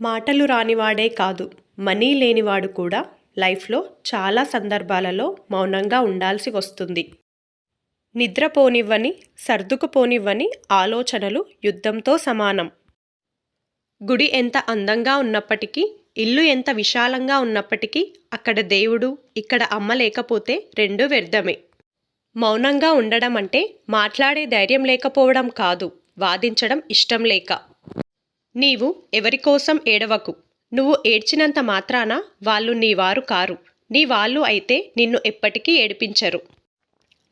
మాటలు రానివాడే కాదు మనీ లేనివాడు కూడా లైఫ్లో చాలా సందర్భాలలో మౌనంగా ఉండాల్సి వస్తుంది. నిద్రపోనివ్వని సర్దుకుపోనివ్వని ఆలోచనలు యుద్ధంతో సమానం. గుడి ఎంత అందంగా ఉన్నప్పటికీ ఇల్లు ఎంత విశాలంగా ఉన్నప్పటికీ అక్కడ దేవుడు ఇక్కడ అమ్మ లేకపోతే రెండూ వ్యర్థమే. మౌనంగా ఉండడం అంటే మాట్లాడే ధైర్యం లేకపోవడం కాదు వాదించడం ఇష్టం లేక. నీవు ఎవరి కోసం ఏడవకు. నువ్వు ఏడ్చినంత మాత్రాన వాళ్ళు నీ వారు కారు. నీ వాళ్ళు అయితే నిన్ను ఎప్పటికీ ఏడిపించరు.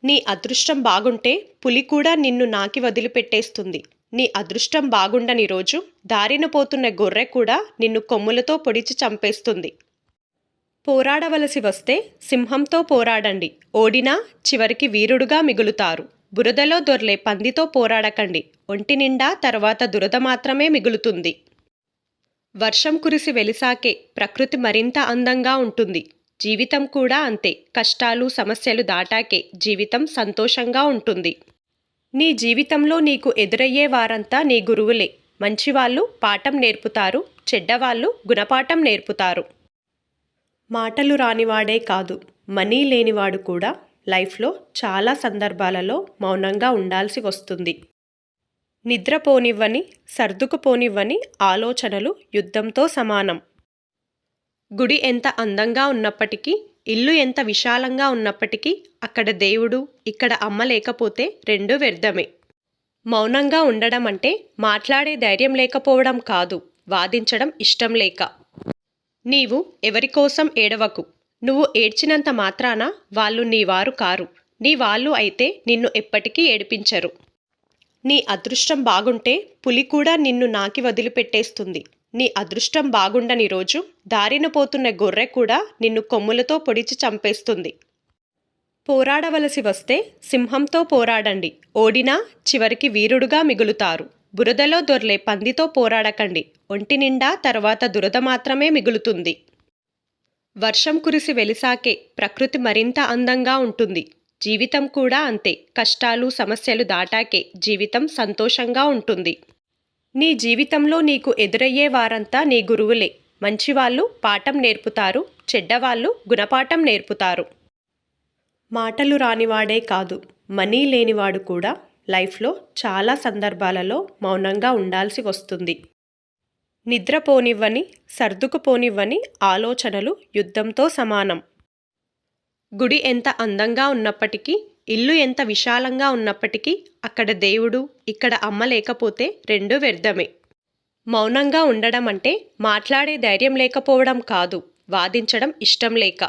నీ అదృష్టం బాగుంటే పులి కూడా నిన్ను నాకి వదిలిపెట్టేస్తుంది. నీ అదృష్టం బాగుండని రోజు దారిన పోతున్న గొర్రె కూడా నిన్ను కొమ్ములతో పొడిచి చంపేస్తుంది. పోరాడవలసి వస్తే సింహంతో పోరాడండి. ఓడినా చివరికి వీరుడుగా మిగులుతారు. బురదలో దొర్లే పందితో పోరాడకండి. ఒంటి నిండా తర్వాత దురద మాత్రమే మిగులుతుంది. వర్షం కురిసి వెలిసాకే ప్రకృతి మరింత అందంగా ఉంటుంది. జీవితం కూడా అంతే. కష్టాలు సమస్యలు దాటాకే జీవితం సంతోషంగా ఉంటుంది. నీ జీవితంలో నీకు ఎదురయ్యే వారంతా నీ గురువులే. మంచివాళ్ళు పాఠం నేర్పుతారు చెడ్డవాళ్ళు గుణపాఠం నేర్పుతారు. మాటలు రానివాడే కాదు మనీ లేనివాడు కూడా లైఫ్లో చాలా సందర్భాలలో మౌనంగా ఉండాల్సి వస్తుంది. నిద్రపోనివ్వని సర్దుకుపోనివ్వని ఆలోచనలు యుద్ధంతో సమానం. గుడి ఎంత అందంగా ఉన్నప్పటికీ ఇల్లు ఎంత విశాలంగా ఉన్నప్పటికీ అక్కడ దేవుడు ఇక్కడ అమ్మ లేకపోతే రెండూ వ్యర్థమే. మౌనంగా ఉండడం అంటే మాట్లాడే ధైర్యం లేకపోవడం కాదు వాదించడం ఇష్టం లేక. నీవు ఎవరి కోసం ఏడవకు. నువ్వు ఏడ్చినంత మాత్రాన వాళ్ళు నీ వారు కారు. నీ వాళ్ళు అయితే నిన్ను ఎప్పటికీ ఏడిపించరు. నీ అదృష్టం బాగుంటే పులి కూడా నిన్ను నాకి వదిలిపెట్టేస్తుంది. నీ అదృష్టం బాగుండని రోజు దారిన పోతున్న గొర్రె కూడా నిన్ను కొమ్ములతో పొడిచి చంపేస్తుంది. పోరాడవలసి వస్తే సింహంతో పోరాడండి. ఓడినా చివరికి వీరుడుగా మిగులుతారు. బురదలో దొర్లే పందితో పోరాడకండి. ఒంటి నిండా తర్వాత దురద మాత్రమే మిగులుతుంది. వర్షం కురిసి వెలిసాకే ప్రకృతి మరింత అందంగా ఉంటుంది. జీవితం కూడా అంతే. కష్టాలు సమస్యలు దాటాకే జీవితం సంతోషంగా ఉంటుంది. నీ జీవితంలో నీకు ఎదురయ్యే వారంతా నీ గురువులే. మంచివాళ్ళు పాఠం నేర్పుతారు చెడ్డవాళ్ళు గుణపాఠం నేర్పుతారు. మాటలు రానివాడే కాదు మనీ లేనివాడు కూడా లైఫ్లో చాలా సందర్భాలలో మౌనంగా ఉండాల్సి వస్తుంది. నిద్రపోనివ్వని సర్దుకుపోనివ్వని ఆలోచనలు యుద్ధంతో సమానం. గుడి ఎంత అందంగా ఉన్నప్పటికీ ఇల్లు ఎంత విశాలంగా ఉన్నప్పటికీ అక్కడ దేవుడు ఇక్కడ అమ్మ లేకపోతే రెండూ వ్యర్థమే. మౌనంగా ఉండడం అంటే మాట్లాడే ధైర్యం లేకపోవడం కాదు వాదించడం ఇష్టం లేక.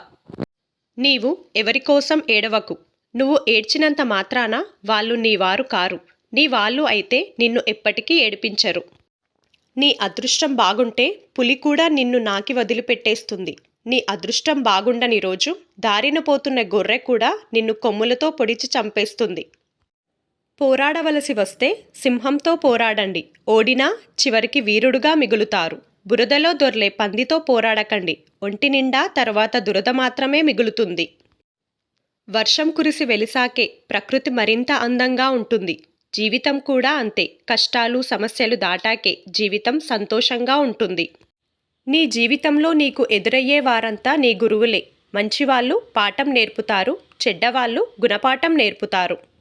నీవు ఎవరి కోసం ఏడవకు? నువ్వు ఏడ్చినంత మాత్రాన వాళ్ళు నీ వారు కారు. నీ వాళ్ళు అయితే నిన్ను ఎప్పటికీ ఏడిపించరు. నీ అదృష్టం బాగుంటే పులి కూడా నిన్ను నాకి వదిలిపెట్టేస్తుంది. నీ అదృష్టం బాగుండని రోజు దారిన పోతున్న గొర్రె కూడా నిన్ను కొమ్ములతో పొడిచి చంపేస్తుంది. పోరాడవలసి వస్తే సింహంతో పోరాడండి. ఓడినా చివరికి వీరుడుగా మిగులుతారు. బురదలో దొర్లే పందితో పోరాడకండి. ఒంటి నిండా తర్వాత దురద మాత్రమే మిగులుతుంది. వర్షం కురిసి వెలిసాకే ప్రకృతి మరింత అందంగా ఉంటుంది. జీవితం కూడా అంతే. కష్టాలు సమస్యలు దాటాకే జీవితం సంతోషంగా ఉంటుంది. నీ జీవితంలో నీకు ఎదురయ్యే వారంతా నీ గురువులే. మంచివాళ్ళు పాఠం నేర్పుతారు చెడ్డవాళ్ళు గుణపాఠం నేర్పుతారు.